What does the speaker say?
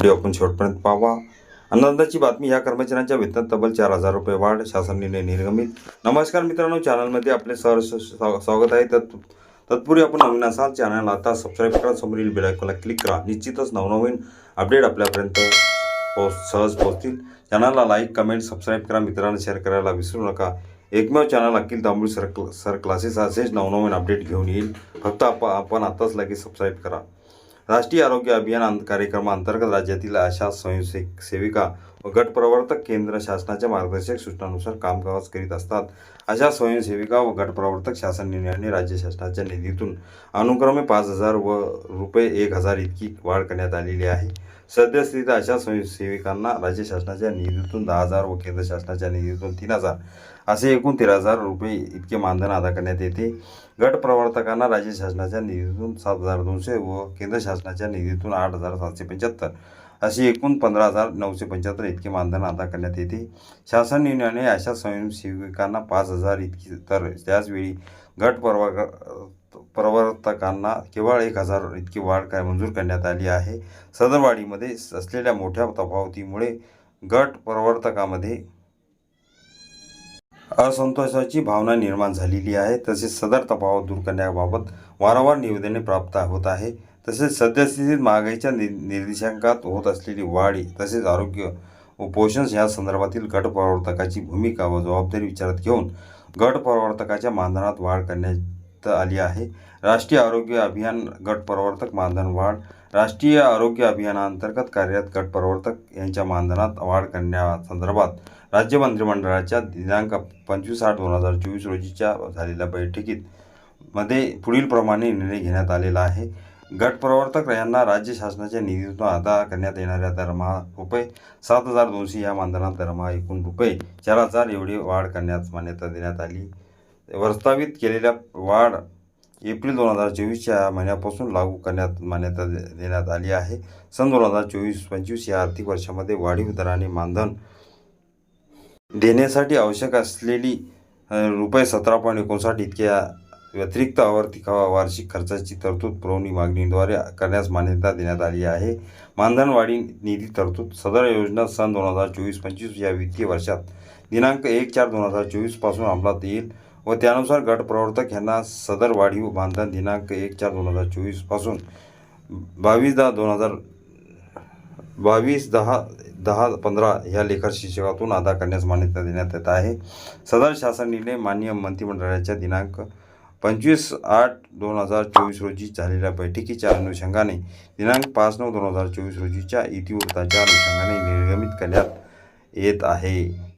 Video आपण शेवटपर्यंत पाहावा. आनंदाची बातमी ह्या कर्मचाऱ्यांच्या वेतन तब्बल चार हजार रुपये वाढ शासन निर्णय निर्गमित. नमस्कार मित्रांनो चॅनलमध्ये आपले सहर्ष स्वा- स्वागत आहे. तत् तत्पूर्वी आपण नवीन असाल चॅनल आता सबस्क्राईब करा समोरील बेलायकॉनला क्लिक करा. निश्चितच नवनवीन अपडेट आपल्यापर्यंत पोच सहज पोहोचतील. चॅनलला लाईक कमेंट सबस्क्राईब करा. मित्रांना शेअर करायला विसरू नका. एकमेव channel Akhil Tambul sir sir classes असेच नवनवीन अपडेट घेऊन येईल. फक्त आप आपण आताच लगेच सबस्क्राईब करा. राष्ट्रीय आरोग्य अभियान कार्यक्रमांतर्गत कार्यक्रमाअंतर्गत राज्यातील आशा स्वयंसे व गट प्रवर्तक केंद्र शासनाच्या मार्गदर्शक सूचनानुसार कामकाज करीत असतात. अशा स्वयंसेविका व गट प्रवर्तक शासन निर्णयाने राज्य शासनाच्या निधीतून अनुक्रमे पाच हजार व रुपये एक हजार इतकी वाढ करण्यात आलेली आहे. सद्यस्थितीत अशा स्वयंसेविकांना राज्य शासनाच्या निधीतून दहा हजार व केंद्र शासनाच्या निधीतून तीन हजार असे एकूण तेरा हजार रुपये इतके मानधन अदा करण्यात येते. गट प्रवर्तकांना राज्य शासनाच्या निधीतून सात हजार दोनशे व केंद्र शासनाच्या निधीतून आठ हजार सातशे पंच्याहत्तर अशी एकूण पंधरा हजार नऊशे पंच्याहत्तर इतके मानधन अदा करण्यात येते. शासन निर्णयाने अशा स्वयंसेविकांना पाच हजार इतकी तर त्याचवेळी गट प्रवर्ग प्रवर्तकांना केवळ एक हजार इतकी वाढ काय मंजूर करण्यात आली आहे. सदरवाढीमध्ये असलेल्या मोठ्या तफावतीमुळे गट प्रवर्तकामध्ये असंतोषाची भावना निर्माण झालेली आहे. तसेच सदर तफावत दूर करण्याबाबत वारंवार निवेदने प्राप्त होत आहे. तसेच सद्यस्थितीत महागाईच्या नि निर्देशांकात होत असलेली वाढी तसेच आरोग्य व पोषण या संदर्भातील गट प्रवर्तकाची भूमिका व जबाबदारी विचारात घेऊन गट प्रवर्तकाच्या मानधनात वाढ करण्या करण्यात आली आहे. राष्ट्रीय आरोग्य अभियान गट प्रवर्तक मानधन वाढ राष्ट्रीय आरोग्य अभियानांतर्गत कार्यरत गट प्रवर्तक यांच्या मानधनात वाढ करण्यासंदर्भात राज्य मंत्रिमंडळाच्या दिनांक पंचवीस आठ दोन हजार चोवीस रोजीच्या झालेल्या बैठकीत मध्ये पुढीलप्रमाणे निर्णय घेण्यात आलेला आहे. गट प्रवर्तक यांना राज्य शासनाच्या निधीतून अदा करण्यात येणाऱ्या दरमहा रुपये सात हजार दोनशे या मानधनात दरमहा एकूण रुपये चार हजार एवढी वाढ करण्यास मान्यता देण्यात आली. प्रस्तावित केलेल्या वाढ एप्रिल दोन हजार चोवीसच्या महिन्यापासून लागू करण्यात मान्यता दे- देण्यात आली आहे. सन दोन हजार चोवीस पंचवीस या आर्थिक वर्षामध्ये वाढीव दराने मानधन देण्यासाठी आवश्यक असलेली रुपये सतरा पॉईंट एकोणसाठ इतक्या व्यतिरिक्त आवर्ती वार्षिक खर्चाची तरतूद पुरवणी मागणीद्वारे करण्यास मान्यता देण्यात आली आहे. मानधनवाढी निधी तरतूद सदर योजना सन दोन हजार चोवीस पंचवीस या वित्तीय वर्षात दिनांक एक चार दोन हजार चोवीसपासून अंमलात येईल. व त्यानुसार गट प्रवर्तक यांना सदर वाढीव बांधण दिनांक एक चार दोन हजार चोवीसपासून बावीस दहा दोन हजार बावीस दहा दहा पंधरा ह्या लेखा शिक्षकातून अदा करण्यास मान्यता देण्यात येत आहे. सदर शासन निर्णय मान्य मंत्रिमंडळाच्या दिनांक पंचवीस आठ दोन हजार चोवीस रोजी झालेल्या बैठकीच्या अनुषंगाने दिनांक पाच नऊ दोन हजार चोवीस रोजीच्या इतिवृत्ताच्या अनुषंगाने निर्गमित करण्यात येत आहे.